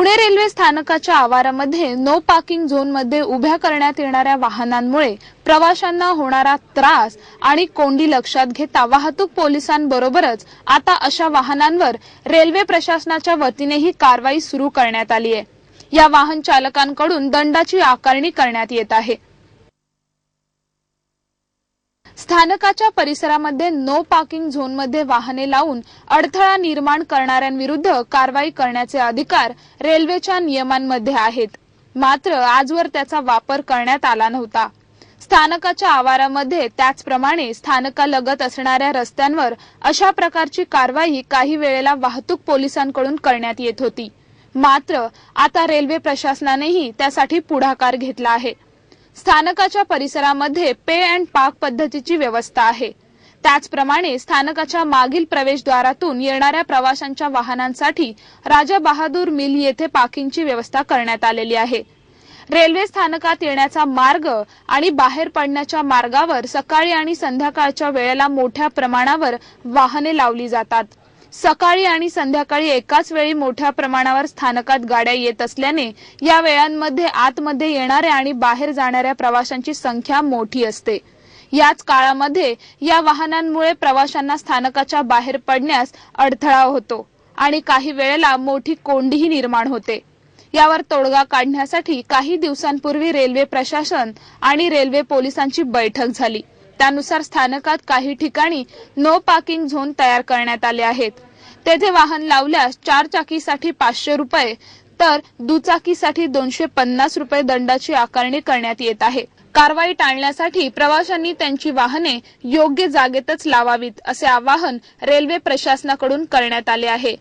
Pune railway स्थानकाच्या आवारामध्ये no parking झोनमध्ये उभ्या करण्यात येणाऱ्या वाहनांमुळे प्रवाशांना होणारा त्रास आणि कोंडी लक्षात घेता वाहतूक पोलिसांबरोबरच आता अशा वाहनांवर रेल्वे प्रशासनाच्या वतीनेही कारवाई सुरू करण्यात आली आहे. या वाहन चालकांकडून दंडाची आकारणी करण्यात येत आहे. स्थानकाच्या परिसरामध्ये नो पार्किंग झोनमध्ये वाहने लावून अडथळा निर्माण करणाऱ्यांविरुद्ध कारवाई करण्याचे अधिकार रेल्वेच्या नियमांमध्ये आहेत. मात्र आजवर त्याचा वापर करण्यात आला नव्हता. स्थानकाच्या आवारामध्ये त्याचप्रमाणे स्थानकालगत असणाऱ्या रस्त्यांवर अशा प्रकारची कारवाई काही वेळेला वाहतूक पोलिसांकडून करण्यात येत होती. मात्र आता रेल्वे प्रशासनानेही त्यासाठी पुढाकार घेतला आहे. स्थानकाच्या परिसरामध्ये पे अँड पार्क पद्धतीची व्यवस्था आहे. त्याचप्रमाणे स्थानकाच्या मागील प्रवेशद्वारातून येणाऱ्या प्रवाशांच्या वाहनांसाठी राजा बहादूर मिल येथे पार्किंगची व्यवस्था करण्यात आलेली आहे. रेल्वे स्थानकात येण्याचा मार्ग आणि बाहेर पडण्याच्या मार्गावर सकाळी आणि संध्याकाळच्या वेळेला मोठ्या प्रमाणावर वाहने लावली जातात. सकाळी आणि संध्याकाळी एकाच वेळी मोठ्या प्रमाणावर स्थानकात गाड्या येत असल्याने या वेळांमध्ये आतमध्ये येणाऱ्या आणि बाहेर जाणाऱ्या प्रवाशांची संख्या मोठी असते. याच काळामध्ये या वाहनांमुळे प्रवाशांना स्थानकाच्या बाहेर पडण्यास अडथळा होतो आणि काही वेळेला मोठी कोंडीही निर्माण होते. यावर तोडगा काढण्यासाठी काही दिवसांपूर्वी रेल्वे प्रशासन आणि रेल्वे पोलिसांची बैठक झाली. त्यानुसार स्थानकात काही ठिकाणी नो पार्किंग झोन तयार करण्यात आले आहेत. तेथे वाहन लावल्यास चार चाकीसाठी पाचशे रुपये तर दुचाकीसाठी दोनशे पन्नास रुपये दंडाची आकारणी करण्यात येत आहे. कारवाई टाळण्यासाठी प्रवाशांनी त्यांची वाहने योग्य जागेतच लावावीत असे आवाहन रेल्वे प्रशासनाकडून करण्यात आले आहे.